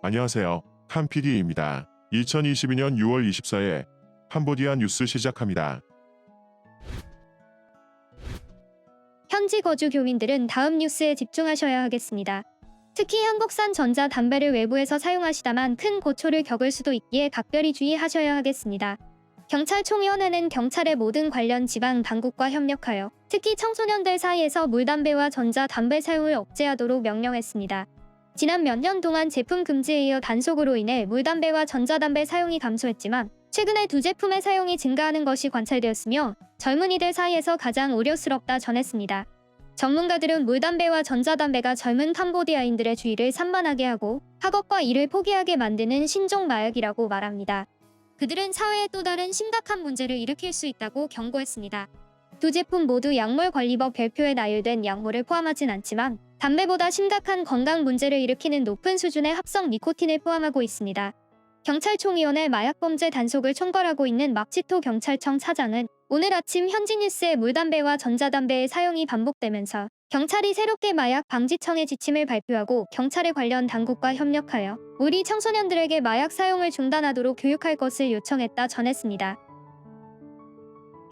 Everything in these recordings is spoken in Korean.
안녕하세요. 칸PD입니다. 2022년 6월 24일 캄보디아 뉴스 시작합니다. 현지 거주 교민들은 다음 뉴스에 집중하셔야 하겠습니다. 특히 한국산 전자 담배를 외부에서 사용하시다만 큰 고초를 겪을 수도 있기에 각별히 주의하셔야 하겠습니다. 경찰총위원회는 경찰의 모든 관련 지방 당국과 협력하여 특히 청소년들 사이에서 물담배와 전자 담배 사용을 억제하도록 명령했습니다. 지난 몇 년 동안 제품 금지에 이어 단속으로 인해 물담배와 전자담배 사용이 감소했지만 최근에 두 제품의 사용이 증가하는 것이 관찰되었으며 젊은이들 사이에서 가장 우려스럽다 전했습니다. 전문가들은 물담배와 전자담배가 젊은 캄보디아인들의 주의를 산만하게 하고 학업과 일을 포기하게 만드는 신종 마약이라고 말합니다. 그들은 사회에 또 다른 심각한 문제를 일으킬 수 있다고 경고했습니다. 두 제품 모두 약물 관리법 별표에 나열된 약물을 포함하진 않지만 담배보다 심각한 건강 문제를 일으키는 높은 수준의 합성 니코틴을 포함하고 있습니다. 경찰총위원회 마약범죄 단속을 총괄하고 있는 막치토 경찰청 차장은 오늘 아침 현지 뉴스에 물담배와 전자담배의 사용이 반복되면서 경찰이 새롭게 마약 방지청의 지침을 발표하고 경찰의 관련 당국과 협력하여 우리 청소년들에게 마약 사용을 중단하도록 교육할 것을 요청했다 전했습니다.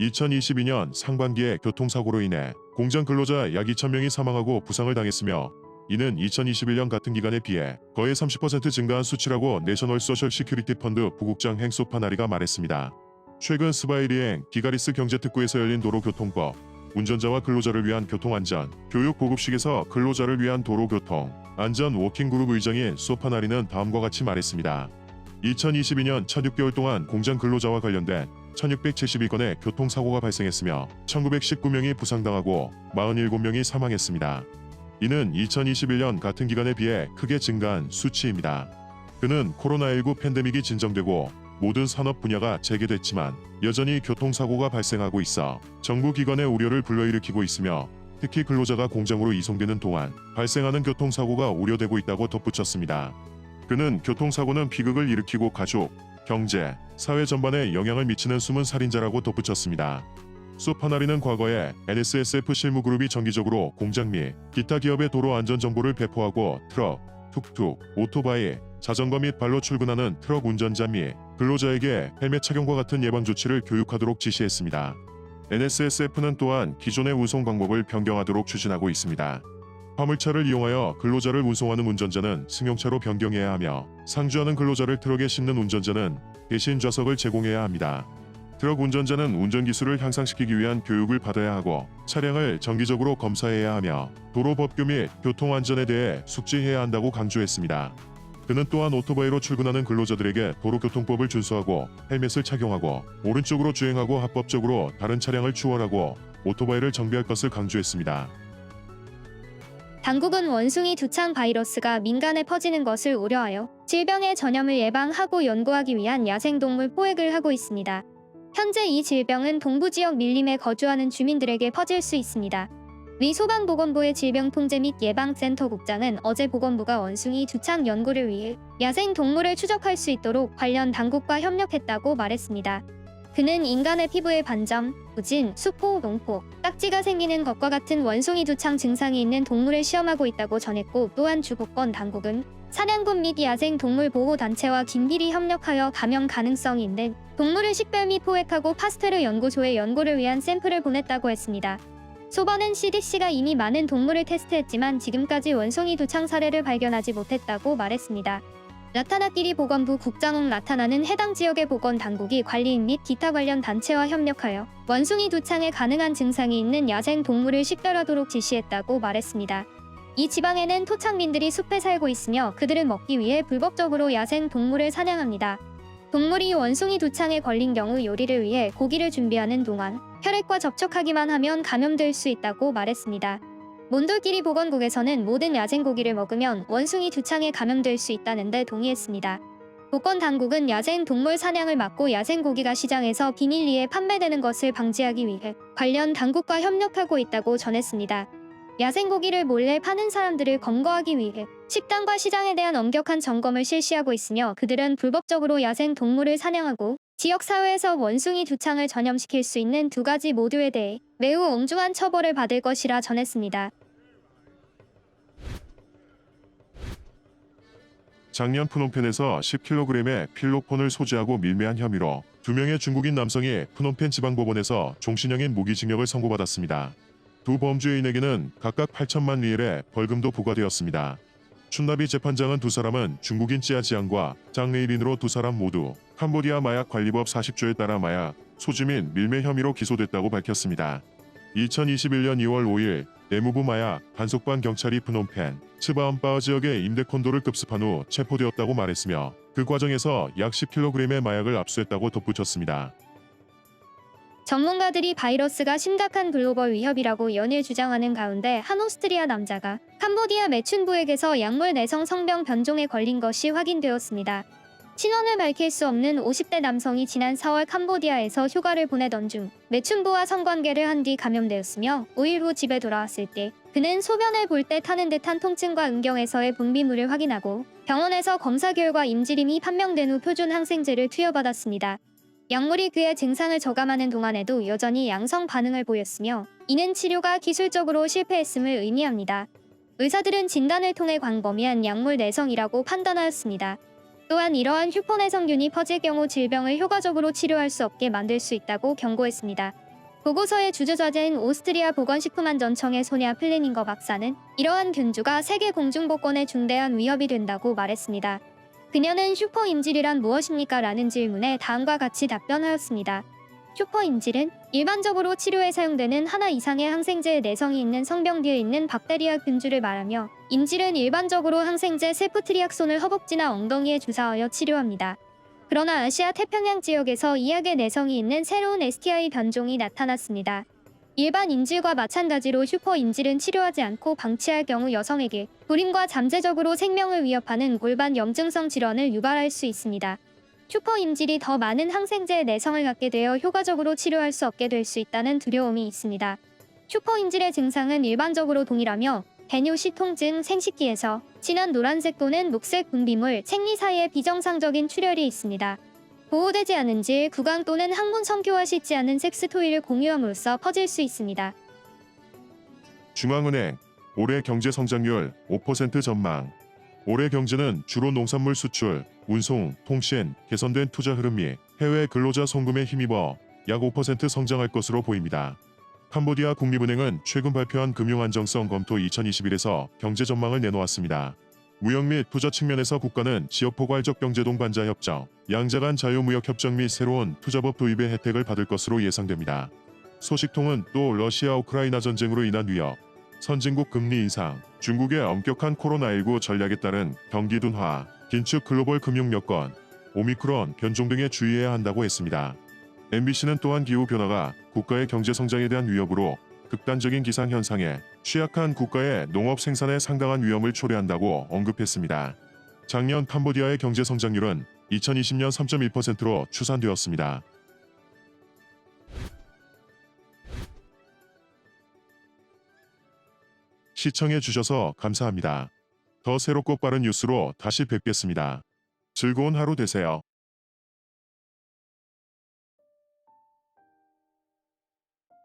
2022년 상반기에 교통사고로 인해 공장 근로자 약 2,000명이 사망하고 부상을 당했으며 이는 2021년 같은 기간에 비해 거의 30% 증가한 수치라고 내셔널 소셜 시큐리티 펀드 부국장 행소 파나리가 말했습니다. 최근 스바이리행 기가리스 경제특구에서 열린 도로교통법, 운전자와 근로자를 위한 교통안전, 교육 보급식에서 근로자를 위한 도로교통, 안전 워킹그룹 의장인 소파나리는 다음과 같이 말했습니다. 2022년 1,6개월 동안 공장 근로자와 관련된 1672건의 교통사고가 발생했으며 1919명이 부상당하고 47명이 사망했습니다. 이는 2021년 같은 기간에 비해 크게 증가한 수치입니다. 그는 코로나19 팬데믹이 진정되고 모든 산업 분야가 재개됐지만 여전히 교통사고가 발생하고 있어 정부 기관의 우려를 불러일으키고 있으며 특히 근로자가 공장으로 이송되는 동안 발생하는 교통사고가 우려되고 있다고 덧붙였습니다. 그는 교통사고는 비극을 일으키고 가족, 경제, 사회 전반에 영향을 미치는 숨은 살인자라고 덧붙였습니다. 소파나리는 과거에 NSSF 실무그룹이 정기적으로 공장 및 기타 기업의 도로 안전 정보를 배포하고 트럭, 툭툭, 오토바이, 자전거 및 발로 출근하는 트럭 운전자 및 근로자에게 헬멧 착용과 같은 예방 조치를 교육하도록 지시했습니다. NSSF는 또한 기존의 운송 방법을 변경하도록 추진하고 있습니다. 화물차를 이용하여 근로자를 운송하는 운전자는 승용차로 변경해야 하며 상주하는 근로자를 트럭에 싣는 운전자는 대신 좌석을 제공해야 합니다. 트럭 운전자는 운전 기술을 향상시키기 위한 교육을 받아야 하고 차량을 정기적으로 검사해야 하며 도로 법규 및 교통 안전에 대해 숙지해야 한다고 강조했습니다. 그는 또한 오토바이로 출근하는 근로자들에게 도로교통법을 준수하고 헬멧을 착용하고 오른쪽으로 주행하고 합법적으로 다른 차량을 추월하고 오토바이를 정비할 것을 강조했습니다. 당국은 원숭이 두창 바이러스가 민간에 퍼지는 것을 우려하여 질병의 전염을 예방하고 연구하기 위한 야생동물 포획을 하고 있습니다. 현재 이 질병은 동부 지역 밀림에 거주하는 주민들에게 퍼질 수 있습니다. 미 소방보건부의 질병통제 및 예방센터 국장은 어제 보건부가 원숭이 두창 연구를 위해 야생 동물을 추적할 수 있도록 관련 당국과 협력했다고 말했습니다. 그는 인간의 피부에 반점, 부진, 수포, 농포, 딱지가 생기는 것과 같은 원숭이 두창 증상이 있는 동물을 시험하고 있다고 전했고 또한 주보권 당국은 사냥꾼 및 야생 동물 보호 단체와 긴밀히 협력하여 감염 가능성이 있는 동물을 식별 및 포획하고 파스테르 연구소에 연구를 위한 샘플을 보냈다고 했습니다. 소번은 CDC가 이미 많은 동물을 테스트했지만 지금까지 원숭이 두창 사례를 발견하지 못했다고 말했습니다. 라타나끼리 보건부 국장홍 라타나는 해당 지역의 보건 당국이 관리인 및 기타 관련 단체와 협력하여 원숭이 두창에 가능한 증상이 있는 야생 동물을 식별하도록 지시했다고 말했습니다. 이 지방에는 토착민들이 숲에 살고 있으며 그들을 먹기 위해 불법적으로 야생 동물을 사냥합니다. 동물이 원숭이 두창에 걸린 경우 요리를 위해 고기를 준비하는 동안 혈액과 접촉하기만 하면 감염될 수 있다고 말했습니다. 몬돌끼리 보건국에서는 모든 야생 고기를 먹으면 원숭이 두창에 감염될 수 있다는데 동의했습니다. 보건 당국은 야생 동물 사냥을 막고 야생 고기가 시장에서 비밀리에 판매되는 것을 방지하기 위해 관련 당국과 협력하고 있다고 전했습니다. 야생 고기를 몰래 파는 사람들을 검거하기 위해 식당과 시장에 대한 엄격한 점검을 실시하고 있으며 그들은 불법적으로 야생 동물을 사냥하고 지역 사회에서 원숭이 두창을 전염시킬 수 있는 두 가지 모두에 대해 매우 엄중한 처벌을 받을 것이라 전했습니다. 작년 푸놈펜에서 10kg의 필로폰을 소지하고 밀매한 혐의로 두 명의 중국인 남성이 푸놈펜 지방법원에서 종신형인 무기징역을 선고받았습니다. 두 범죄인에게는 각각 8천만 리엘의 벌금도 부과되었습니다. 춘나비 재판장은 두 사람은 중국인 찌아지앙과 장레이린으로 두 사람 모두 캄보디아 마약 관리법 40조에 따라 마약, 소지 및 밀매 혐의로 기소됐다고 밝혔습니다. 2021년 2월 5일 내무부 마약 단속반 경찰이 프놈펜, 츠바암바어 지역의 임대 콘도를 급습한 후 체포되었다고 말했으며 그 과정에서 약 10kg의 마약을 압수했다고 덧붙였습니다. 전문가들이 바이러스가 심각한 글로벌 위협이라고 연일 주장하는 가운데 한 오스트리아 남자가 캄보디아 매춘부에게서 약물 내성 성병 변종에 걸린 것이 확인되었습니다. 신원을 밝힐 수 없는 50대 남성이 지난 4월 캄보디아에서 휴가를 보내던 중 매춘부와 성관계를 한 뒤 감염되었으며 5일 후 집에 돌아왔을 때 그는 소변을 볼 때 타는 듯한 통증과 응경에서의 분비물을 확인하고 병원에서 검사 결과 임지림이 판명된 후 표준 항생제를 투여받았습니다. 약물이 그의 증상을 저감하는 동안에도 여전히 양성 반응을 보였으며 이는 치료가 기술적으로 실패했음을 의미합니다. 의사들은 진단을 통해 광범위한 약물 내성이라고 판단하였습니다. 또한 이러한 휴포내성균이 퍼질 경우 질병을 효과적으로 치료할 수 없게 만들 수 있다고 경고했습니다. 보고서의 주저자재인 오스트리아 보건식품안전청의 소냐 플레닝거 박사는 이러한 균주가 세계 공중보건에 중대한 위협이 된다고 말했습니다. 그녀는 슈퍼임질이란 무엇입니까? 라는 질문에 다음과 같이 답변하였습니다. 슈퍼임질은 일반적으로 치료에 사용되는 하나 이상의 항생제의 내성이 있는 성병 뒤에 있는 박테리아 균주를 말하며 임질은 일반적으로 항생제 세프트리악손을 허벅지나 엉덩이에 주사하여 치료합니다. 그러나 아시아 태평양 지역에서 이 약의 내성이 있는 새로운 STI 변종이 나타났습니다. 일반 인질과 마찬가지로 슈퍼 인질은 치료하지 않고 방치할 경우 여성에게 불임과 잠재적으로 생명을 위협하는 골반 염증성 질환을 유발할 수 있습니다. 슈퍼 인질이 더 많은 항생제의 내성을 갖게 되어 효과적으로 치료할 수 없게 될 수 있다는 두려움이 있습니다. 슈퍼 인질의 증상은 일반적으로 동일하며 배뇨시 통증, 생식기에서 진한 노란색 또는 녹색 분비물, 생리 사이에 비정상적인 출혈이 있습니다. 보호되지 않은 질, 구강 또는 항문 성교화시지 않은 섹스 토이를 공유함으로써 퍼질 수 있습니다. 중앙은행 올해 경제 성장률 5% 전망. 올해 경제는 주로 농산물 수출, 운송, 통신, 개선된 투자 흐름 및 해외 근로자 송금에 힘입어 약 5% 성장할 것으로 보입니다. 캄보디아 국립은행은 최근 발표한 금융안정성 검토 2021에서 경제 전망을 내놓았습니다. 무역 및 투자 측면에서 국가는 지역 포괄적 경제 동 반자 협정, 양자 간 자유무역 협정 및 새로운 투자법 도입의 혜택을 받을 것으로 예상됩니다. 소식통은 또 러시아 우크라이나 전쟁으로 인한 위협, 선진국 금리 인상, 중국의 엄격한 코로나19 전략에 따른 경기 둔화, 긴축 글로벌 금융 여건, 오미크론 변종 등에 주의해야 한다고 했습니다. MBC는 또한 기후 변화가 국가의 경제 성장에 대한 위협으로 극단적인 기상 현상에 취약한 국가의 농업 생산에 상당한 위험을 초래한다고 언급했습니다. 작년 캄보디아의 경제 성장률은 2020년 3.1%로 추산되었습니다. 시청해 주셔서 감사합니다. 더 새롭고 빠른 뉴스로 다시 뵙겠습니다. 즐거운 하루 되세요.